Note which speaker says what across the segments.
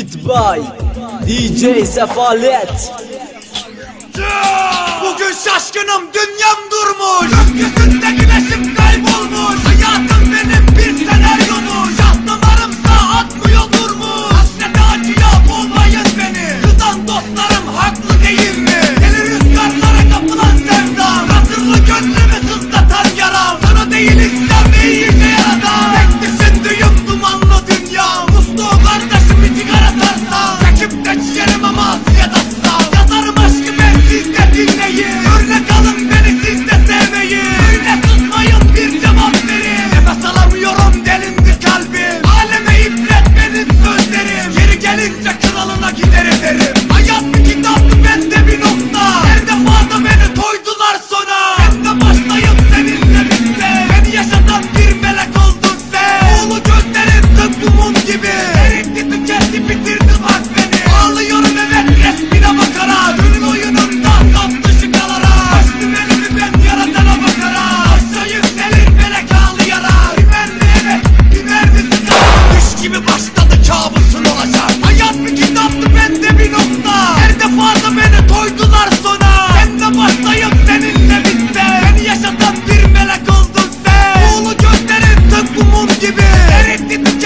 Speaker 1: Beat by DJ Sefalet
Speaker 2: Bugün şaşkınım dünyam dur.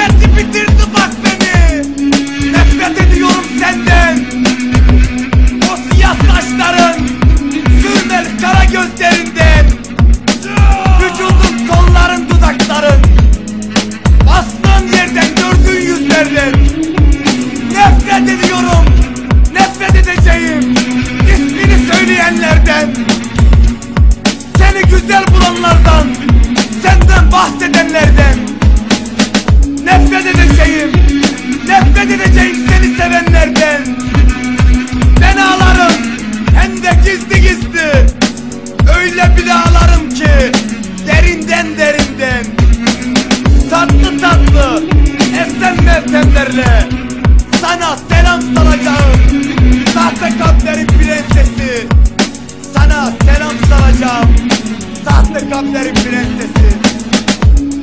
Speaker 2: Hasretli bitirdi bak beni. Nefret ediyorum senden. O siyah kaşların Sürmeli kara gözlerinden Vücudun kolların dudakların Bastığın yerden gördüğün yüzlerin Nefret ediyorum Nefret edeceğim İsmini söyleyenlerden. Seni güzel bulanlardan Senden bahsedenlerden nefret edeceğim. Nefret edeceğim seni sevenlerden. Ben ağlarım. Hem de gizli gizli. Öyle bile ağlarım ki Derinden derinden. Tatlı tatlı Esen mevtemlerle Sana selam salacağım. Sahte kalplerin prensesi. Sana selam salacağım. Sahte kalplerin prensesi.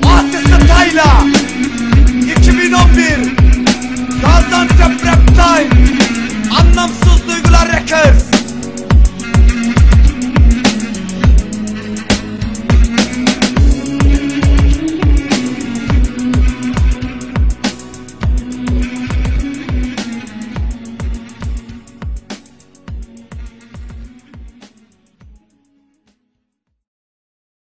Speaker 2: Aslı Tayla Bin o bir